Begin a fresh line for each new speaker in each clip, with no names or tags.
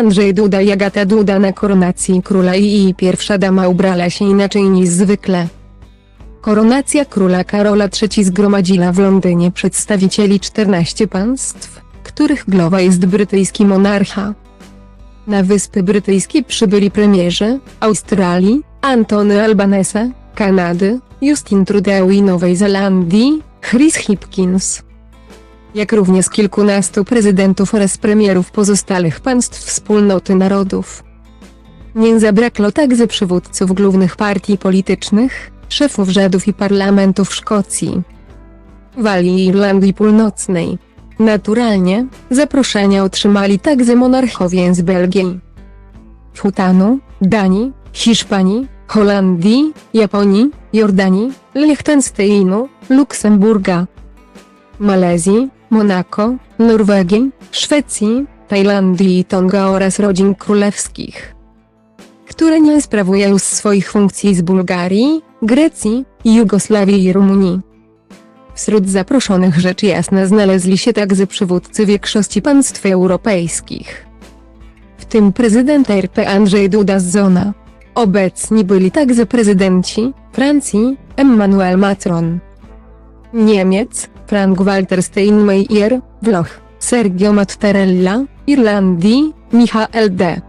Andrzej Duda i Agata Duda na koronacji króla i jej pierwsza dama ubrała się inaczej niż zwykle. Koronacja króla Karola III zgromadziła w Londynie przedstawicieli 14 państw, których głowa jest brytyjski monarcha. Na Wyspy Brytyjskie przybyli premierzy Australii, Antony Albanese, Kanady, Justin Trudeau i Nowej Zelandii, Chris Hipkins. Jak również kilkunastu prezydentów oraz premierów pozostałych państw wspólnoty narodów. Nie zabrakło także przywódców głównych partii politycznych, szefów rządów i parlamentów Szkocji, Walii i Irlandii Północnej. Naturalnie, zaproszenia otrzymali także monarchowie z Belgii, Bhutanu, Danii, Hiszpanii, Holandii, Japonii, Jordanii, Liechtensteinu, Luksemburga, Malezji, Monako, Norwegii, Szwecji, Tajlandii i Tonga oraz rodzin królewskich, które nie sprawują już swoich funkcji z Bułgarii, Grecji, Jugosławii i Rumunii. Wśród zaproszonych rzecz jasna znaleźli się także przywódcy większości państw europejskich. W tym prezydent RP Andrzej Duda z Zona. Obecni byli także prezydenci Francji, Emmanuel Macron, Niemiec, Frank-Walter Steinmeier, Włoch, Sergio Mattarella, Irlandii, Michael D.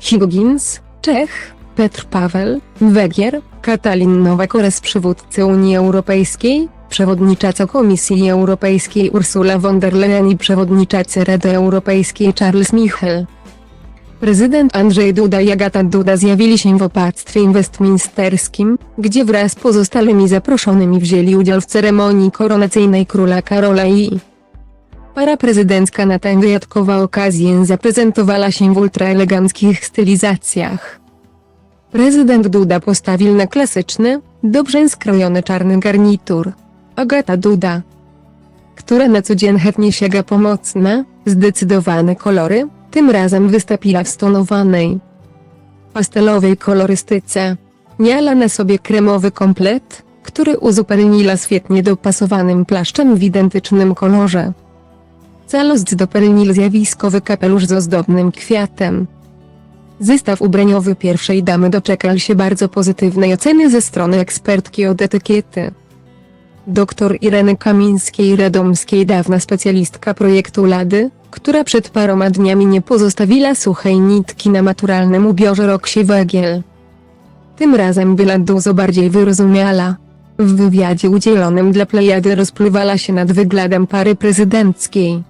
Higgins, Czech, Petr Paweł, Węgier, Katalin Nowak oraz przywódcy Unii Europejskiej, przewodnicząca Komisji Europejskiej Ursula von der Leyen i przewodniczący Rady Europejskiej Charles Michel. Prezydent Andrzej Duda i Agata Duda zjawili się w opactwie westminsterskim, gdzie wraz z pozostałymi zaproszonymi wzięli udział w ceremonii koronacyjnej króla Karola i Para prezydencka na tę wyjątkową okazję zaprezentowała się w ultraeleganckich stylizacjach. Prezydent Duda postawił na klasyczny, dobrze skrojony czarny garnitur. Agata Duda, która na co dzień chętnie sięga po mocne, zdecydowane kolory, tym razem wystąpiła w stonowanej, pastelowej kolorystyce. Miała na sobie kremowy komplet, który uzupełniła świetnie dopasowanym płaszczem w identycznym kolorze. Całość dopełnił zjawiskowy kapelusz z ozdobnym kwiatem. Zestaw ubraniowy pierwszej damy doczekał się bardzo pozytywnej oceny ze strony ekspertki od etykiety. Doktor Ireny Kamińskiej-Radomskiej dawna specjalistka projektu Lady, która przed paroma dniami nie pozostawiła suchej nitki na maturalnym ubiorze Roxy Wegiel. Tym razem była dużo bardziej wyrozumiała. W wywiadzie udzielonym dla Plejady rozpływała się nad wyglądem pary prezydenckiej.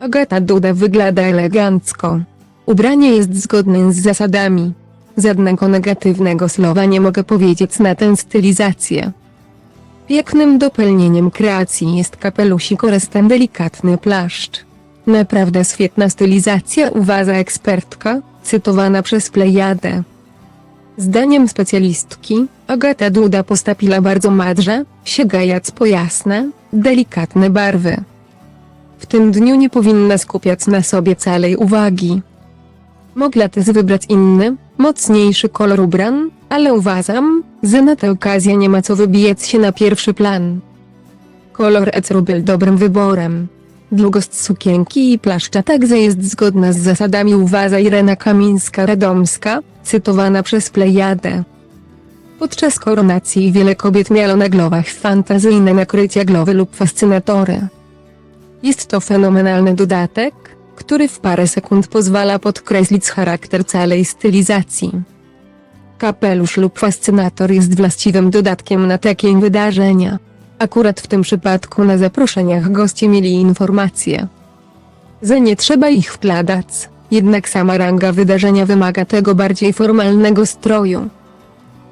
Agata Duda wygląda elegancko. Ubranie jest zgodne z zasadami. Żadnego negatywnego słowa nie mogę powiedzieć na tę stylizację. Pięknym dopełnieniem kreacji jest kapelusik oraz ten delikatny płaszcz. Naprawdę świetna stylizacja uważa ekspertka, cytowana przez Plejadę. Zdaniem specjalistki, Agata Duda postawiła bardzo madrze, sięgając po jasne, delikatne barwy. W tym dniu nie powinna skupiać na sobie całej uwagi. Mogła też wybrać inny, mocniejszy kolor ubran, ale uważam, że na tę okazję nie ma co wybijać się na pierwszy plan. Kolor ecru był dobrym wyborem. Długość sukienki i płaszcza także jest zgodna z zasadami uważa Irena Kamińska-Radomska, cytowana przez Plejadę. Podczas koronacji wiele kobiet miało na głowach fantazyjne nakrycia głowy lub fascynatory. Jest to fenomenalny dodatek, który w parę sekund pozwala podkreślić charakter całej stylizacji. Kapelusz lub fascynator jest właściwym dodatkiem na takie wydarzenia. Akurat w tym przypadku na zaproszeniach goście mieli informacje, że nie trzeba ich wkładać, jednak sama ranga wydarzenia wymaga tego bardziej formalnego stroju.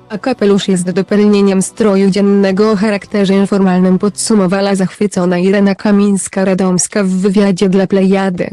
A kapelusz jest dopełnieniem stroju dziennego o charakterze informalnym podsumowała zachwycona Irena Kamińska-Radomska w wywiadzie dla Plejady.